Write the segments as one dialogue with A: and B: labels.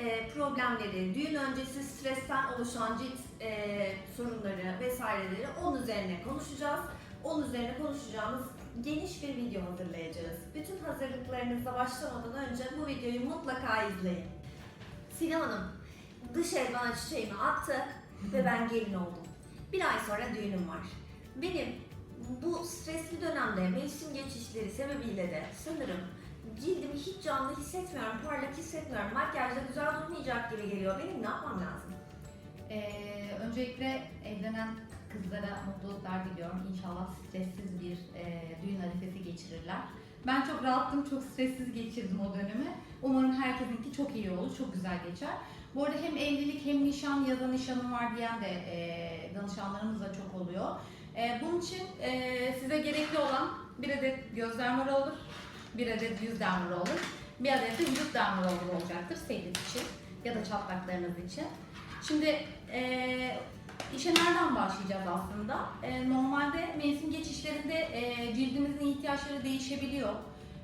A: e, problemleri, düğün öncesi stresten oluşan cilt e, sorunları vesaireleri onun üzerine konuşacağız. Onun üzerine konuşacağımız geniş bir video hazırlayacağız. Bütün hazırlıklarınıza başlamadan önce bu videoyu mutlaka izleyin. Sinem Hanım, dış ev bana çiçeğimi attı ve ben gelin oldum. Bir ay sonra düğünüm var. Benim bu stresli dönemde mevsim geçişleri sebebiyle de sanırım cildimi hiç canlı hissetmiyorum, parlak hissetmiyorum. Makyajda güzel durmayacak gibi geliyor. Benim ne yapmam lazım?
B: Ee, öncelikle evlenen kızlara mutluluklar diliyorum. İnşallah stressiz bir e, düğün arifesi geçirirler. Ben çok rahattım, çok stressiz geçirdim o dönemi. Umarım herkesinki çok iyi olur, çok güzel geçer. Bu arada hem evlilik hem nişan ya da nişanım var diyen de e, danışanlarımız da çok oluyor. E, bunun için e, size gerekli olan bir adet göz dermori olur, bir adet yüz dermori olur, bir adet de vücut dermori olur olacaktır sevdiğiniz için ya da çatlaklarınız için. Şimdi e, işe nereden başlayacağız aslında? E, normalde mevsim geçişlerinde e, cildimizin ihtiyaçları değişebiliyor.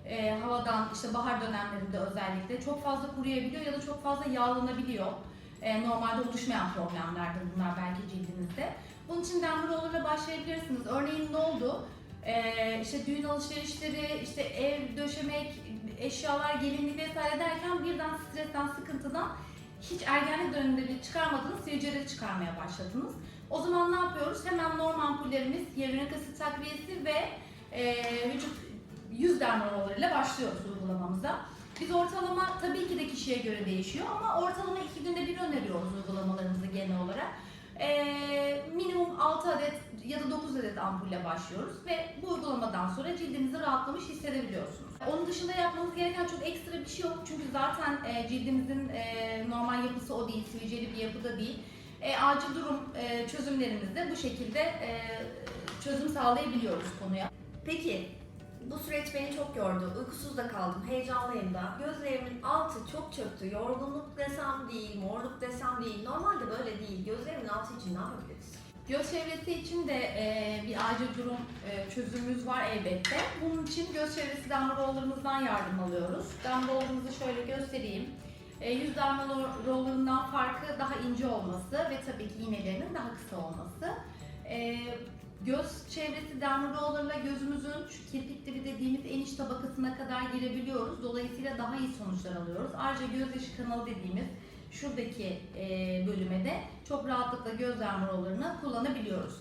B: E, havadan işte bahar dönemlerinde özellikle çok fazla kuruyabiliyor ya da çok fazla yağlanabiliyor. E, normalde oluşmayan problemlerdir bunlar belki cildinizde. Bunun için Denver Roller'la başlayabilirsiniz. Örneğin ne oldu? E, işte düğün alışverişleri, işte ev döşemek, eşyalar, gelinlik vesaire derken birden stresten, sıkıntıdan hiç ergenlik döneminde bile çıkarmadınız, sivilceleri çıkarmaya başladınız. O zaman ne yapıyoruz? Hemen normal ampullerimiz, hyaluronik asit takviyesi ve e, vücut yüz dermarolarıyla başlıyoruz uygulamamıza. Biz ortalama tabii ki de kişiye göre değişiyor ama ortalama iki günde bir öneriyoruz uygulamalarımızı genel olarak. E, minimum 6 adet ya da 9 adet ampulle başlıyoruz ve bu uygulamadan sonra cildinizi rahatlamış hissedebiliyorsunuz. Onun dışında yapmanız gereken çok ekstra bir şey yok çünkü zaten e, cildimizin e, normal yapısı o değil, sivilceli bir yapıda değil. E, acil durum e, çözümlerimizde bu şekilde e, çözüm sağlayabiliyoruz konuya.
A: Peki, bu süreç beni çok yordu. Uykusuz da kaldım, heyecanlıyım da. Gözlerimin altı çok çöktü. Yorgunluk desem değil, morluk desem değil. Normalde böyle değil. Gözlerimin altı için ne yapabiliriz?
B: Göz çevresi için de e, bir acil durum e, çözümümüz var elbette. Bunun için göz çevresi damla rollerımızdan yardım alıyoruz. Damla rollerımızı şöyle göstereyim. E, yüz damla rollerından farkı daha ince olması ve tabii ki iğnelerinin daha kısa olması. E, göz çevresi damla rollerla gözümüzün şu kirpik dediğimiz en iç tabakasına kadar girebiliyoruz. Dolayısıyla daha iyi sonuçlar alıyoruz. Ayrıca gözyaşı kanalı dediğimiz şuradaki e, bölüme de çok rahatlıkla göz dermarolarını kullanabiliyoruz.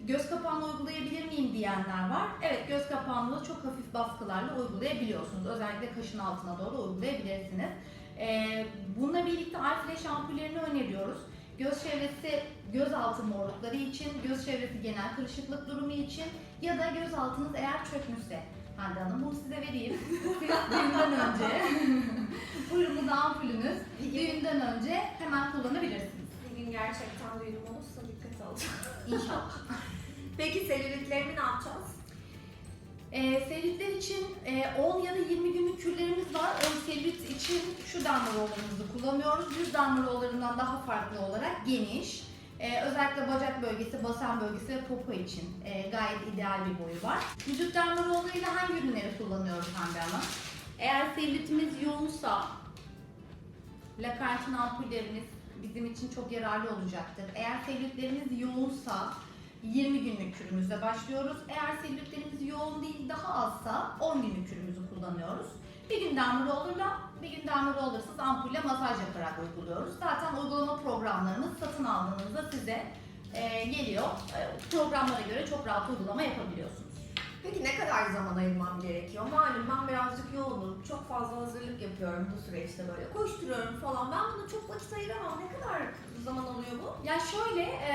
B: Göz kapağını uygulayabilir miyim diyenler var. Evet göz kapağını çok hafif baskılarla uygulayabiliyorsunuz. Özellikle kaşın altına doğru uygulayabilirsiniz. E, bununla birlikte eye flash ampullerini öneriyoruz. Göz çevresi gözaltı morlukları için, göz çevresi genel kırışıklık durumu için ya da göz altınız eğer çökmüşse. Hande Hanım bunu size vereyim. Düğünden önce. Buyurun bu da ampulünüz. Düğünden önce hemen kullanabilirsiniz.
A: Bir gün gerçekten düğünüm olursa dikkat alacağım.
B: İnşallah.
A: Peki selülitlerimi ne yapacağız?
B: E, selülitler için e, 10 ya da 20 günlük kürlerimiz var. O selülit için şu damla rollerimizi kullanıyoruz. Yüz damla rollarından daha farklı olarak geniş. E, özellikle bacak bölgesi, basen bölgesi ve popo için e, gayet ideal bir boyu var. Vücut damla rollarıyla hangi ürünleri kullanıyoruz Hande Hanım? Eğer selülitimiz yoğunsa Lakartin ampullerimiz bizim için çok yararlı olacaktır. Eğer selülitlerimiz yoğunsa 20 günlük kürümüzle başlıyoruz. Eğer selülitlerimiz yoğun değil daha azsa 10 günlük kürümüzü kullanıyoruz. Bir gün damla rollerla, bir gün damla rollersız ampulle masaj yaparak uyguluyoruz. Zaten uygulama programlarımız satın aldığınızda size e, geliyor. E, programlara göre çok rahat uygulama yapabiliyorsunuz.
A: Peki ne kadar zaman ayırmam gerekiyor? Malum ben birazcık yoğunum. Çok fazla hazırlık yapıyorum bu süreçte böyle. Koşturuyorum falan. Ben buna çok vakit ayıramam. Ne kadar zaman alıyor bu?
B: Ya şöyle, e,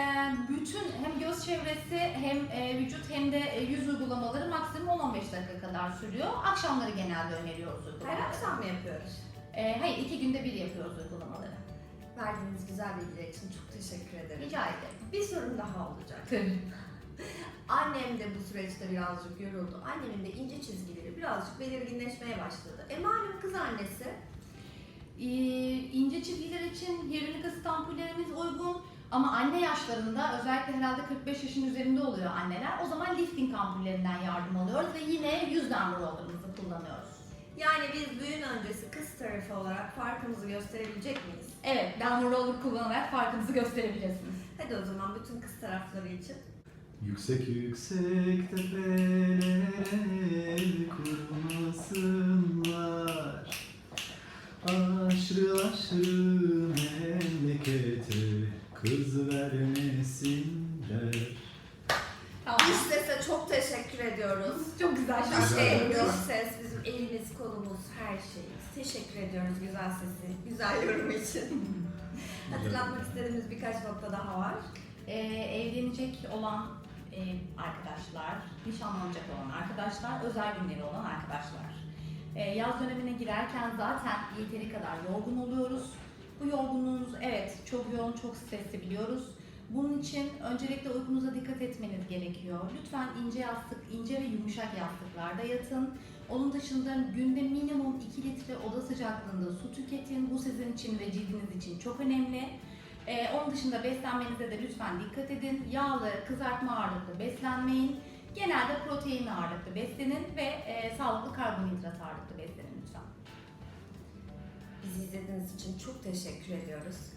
B: bütün hem göz çevresi hem e, vücut hem de e, yüz uygulamaları maksimum 10-15 dakika kadar sürüyor. Akşamları genelde öneriyoruz
A: Her
B: uygulamaları.
A: akşam mı yapıyoruz?
B: E, hayır, iki günde bir yapıyoruz uygulamaları.
A: Verdiğiniz güzel bilgiler için çok teşekkür ederim.
B: Rica ederim.
A: Bir sorun daha olacak.
B: Tabii.
A: Annem de bu süreçte birazcık yoruldu. Annemin de ince çizgileri birazcık belirginleşmeye başladı. E malum kız annesi.
B: E, ince çizgiler için hyaluronik asit ampullerimiz uygun. Ama anne yaşlarında özellikle herhalde 45 yaşın üzerinde oluyor anneler. O zaman lifting ampullerinden yardım alıyoruz ve yine yüz damla rollerımızı kullanıyoruz.
A: Yani biz düğün öncesi kız tarafı olarak farkımızı gösterebilecek miyiz?
B: Evet, bu roller kullanarak farkınızı gösterebilirsiniz.
A: Hadi o zaman bütün kız tarafları için.
C: Yüksek yüksek tepelere
A: çok teşekkür ediyoruz.
B: Çok güzel şarkı söylüyor.
A: dış ses bizim elimiz, kolumuz, her şeyimiz. Teşekkür ediyoruz güzel sesi, güzel yorum için. Hatırlatmak istediğimiz birkaç nokta daha var.
B: Ee, evlenecek olan e, arkadaşlar, nişanlanacak olan arkadaşlar, özel günleri olan arkadaşlar. Ee, yaz dönemine girerken zaten yeteri kadar yorgun oluyoruz. Bu yorgunluğunuz evet çok yoğun, çok stresli biliyoruz. Bunun için öncelikle uykunuza dikkat etmeniz gerekiyor. Lütfen ince yastık, ince ve yumuşak yastıklarda yatın. Onun dışında günde minimum 2 litre oda sıcaklığında su tüketin. Bu sizin için ve cildiniz için çok önemli. Ee, onun dışında beslenmenize de lütfen dikkat edin. Yağlı, kızartma ağırlıklı beslenmeyin. Genelde protein ağırlıklı beslenin ve e, sağlıklı karbonhidrat ağırlıklı beslenin lütfen.
A: Bizi izlediğiniz için çok teşekkür ediyoruz.